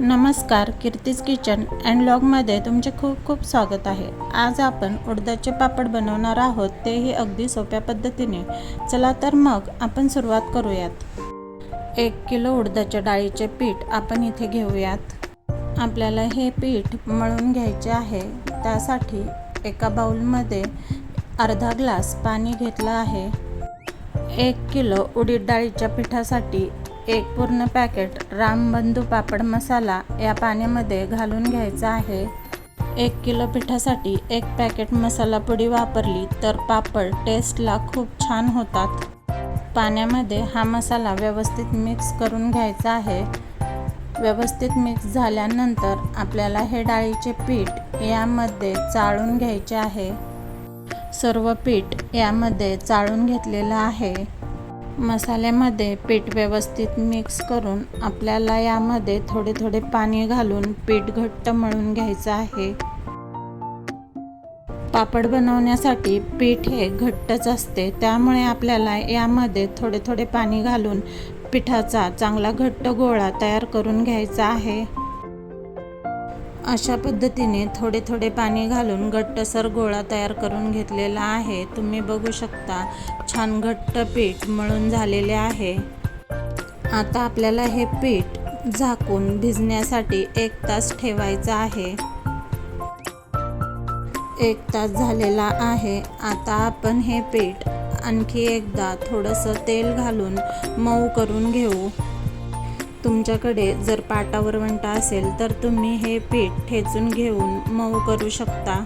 नमस्कार Kirti's kitchen and लॉगमध्ये तुमचे खूप खूप स्वागत आहे. आज आपण उडदाचे पापड बनवणार आहोत तेही अगदी सोप्या पद्धतीने. चला तर मग आपण सुरुवात करूयात. एक किलो उडदाच्या डाळीचे पीठ आपण इथे घेऊयात. आपल्याला हे पीठ मळून घ्यायचे आहे. त्यासाठी एका बाऊलमध्ये अर्धा ग्लास पाणी घेतलं आहे. एक किलो उडीद डाळीच्या पिठासाठी एक पूर्ण पॅकेट रामबंधू पापड मसाला या पाण्यामध्ये घालून घ्यायचा आहे. एक किलो पिठासाठी एक पॅकेट मसाला पुडी वापरली तर पापड टेस्टला खूप छान होतात. पाण्यामध्ये हा मसाला व्यवस्थित मिक्स करून घ्यायचा आहे. व्यवस्थित मिक्स झाल्यानंतर आपल्याला हे डाळीचे पीठ यामध्ये चाळून घ्यायचे आहे. सर्व पीठ यामध्ये चाळून घेतलेलं आहे. मसाल्यामध्ये पीठ व्यवस्थित मिक्स करून आपल्याला यामध्ये थोडे थोडे पाणी घालून पीठ घट्ट मळून घ्यायचं आहे. पापड बनवण्यासाठी पीठ हे घट्टच असते. त्यामुळे आपल्याला यामध्ये थोडे थोडे पाणी घालून पिठाचा चांगला घट्ट गोळा तयार करून घ्यायचा आहे. अशा पद्धतीने थोडे थोडे पाणी घालून घट्टसर गोळा तयार करून घेतलेला आहे. तुम्ही बघू शकता छान घट्ट पीठ मळून झालेले आहे. आता आपल्याला हे पीठ झाकून भिजण्यासाठी एक तास ठेवायचं आहे. एक तास झालेला आहे. आता आपण हे पीठ आणखी एकदा थोडंसं तेल घालून मऊ करून घेऊ. तुमच्याकडे जर पाटावर वंटा असेल तर तुम्ही हे पीठ ठेचून घेऊन मऊ करू शकता.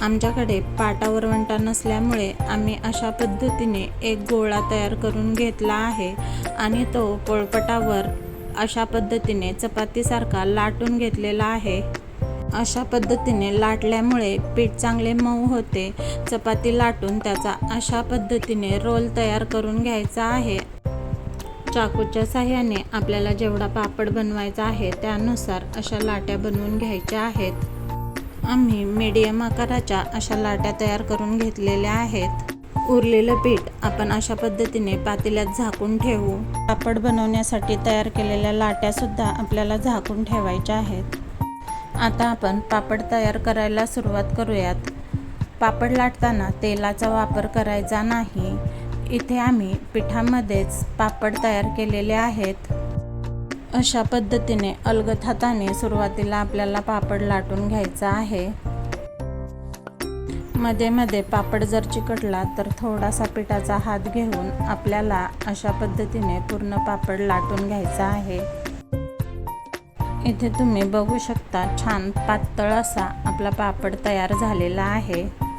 आमच्याकडे पाटावर वंटा नसल्यामुळे आम्ही अशा पद्धतीने एक गोळा तयार करून घेतला आहे आणि तो पोळपटावर अशा पद्धतीने चपातीसारखा लाटून घेतलेला आहे. अशा पद्धतीने लाटल्यामुळे पीठ चांगले मऊ होते. चपाती लाटून त्याचा अशा पद्धतीने रोल तयार करून घ्यायचा आहे. चाकूच्या साह्याने आपल्याला जेवढा पापड बनवायचा आहे त्यानुसार अशा लाट्या बनवून घ्यायच्या आहेत. आम्ही मीडियम आकाराच्या अशा लाट्या तयार करून घेतलेल्या आहेत. उरलेलं पीठ आपण अशा पद्धतीने पातेल्यात झाकून ठेवू. पापड बनवण्यासाठी तयार केलेल्या लाट्यासुद्धा आपल्याला झाकून ठेवायच्या आहेत. आता आपण पापड तयार करायला सुरुवात करूयात. पापड लाटताना तेलाचा वापर करायचा नाही. इथे आम्ही पिठामध्येच पापड तयार केलेले आहेत. अशा पद्धतीने अलगद हाताने सुरुवातीला आपल्याला पापड लाटून घ्यायचा आहे. मध्ये मध्ये पापड जर चिकटला तर थोडासा पिठाचा हात घेऊन आपल्याला अशा पद्धतीने पूर्ण पापड लाटून घ्यायचा आहे. इथे तुम्ही बघू शकता छान पातळ असा आपला पापड तयार झालेला आहे.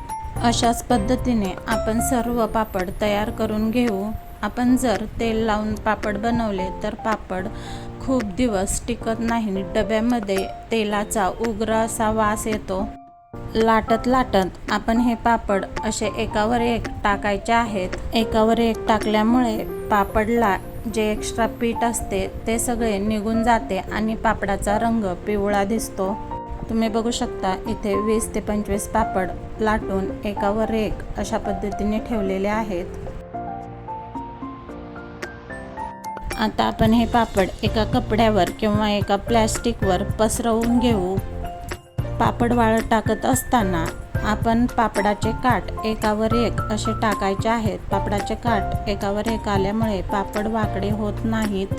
अशाच पद्धतीने आपण सर्व पापड तयार करून घेऊ. आपण जर तेल लावून पापड बनवले तर पापड खूप दिवस टिकत नाही. डब्यामध्ये तेलाचा उग्र असा वास येतो. लाटत लाटत आपण हे पापड असे एकावर एक टाकायचे आहेत. एकावर एक टाकल्यामुळे पापडला जे एक्स्ट्रा पीठ असते ते सगळे निघून जाते आणि पापडाचा रंग पिवळा दिसतो. तुम्ही बघू शकता इथे वीस ते पंचवीस पापड लाटून एकावर एक अशा पद्धतीने ठेवलेले आहेत. आता आपण हे पापड एका कपड्यावर किंवा एका प्लॅस्टिकवर पसरवून घेऊ. पापड वाळत टाकत असताना आपण पापडाचे काठ एकावर एक असे टाकायचे आहेत. पापडाचे काठ एकावर एक आल्यामुळे पापड वाकडे होत नाहीत.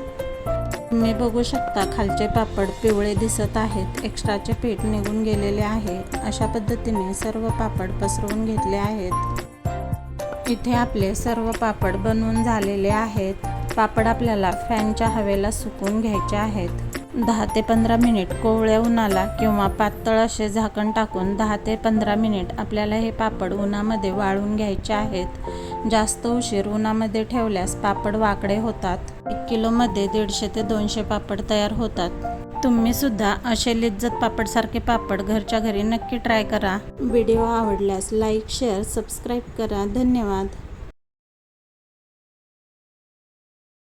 तुम्ही बघू शकता खालचे पापड पिवळे दिसत आहेत एक्स्ट्राचे पीठ निघून गेलेले आहे. अशा पद्धतीने सर्व पापड पसरवून घेतले आहेत. इथे आपले सर्व पापड बनवून झालेले आहेत. पापड आपल्याला फॅनच्या हवेला सुकून घ्यायचे आहेत. दहा ते पंधरा मिनिट कोवळ्या उन्हाला किंवा पातळ असे झाकण टाकून दहा ते पंधरा मिनिट आपल्याला हे पापड उन्हामध्ये वाळून घ्यायचे आहेत. जास्त उशीर उन्हामध्ये ठेवल्यास पापड वाकडे होतात. एक किलोमध्ये दीडशे ते दोनशे पापड तयार होतात. तुम्ही सुद्धा असे लिज्जत पापडसारखे पापड घरच्या घरी नक्की ट्राय करा. व्हिडिओ आवडल्यास लाईक शेअर सबस्क्राईब करा. धन्यवाद.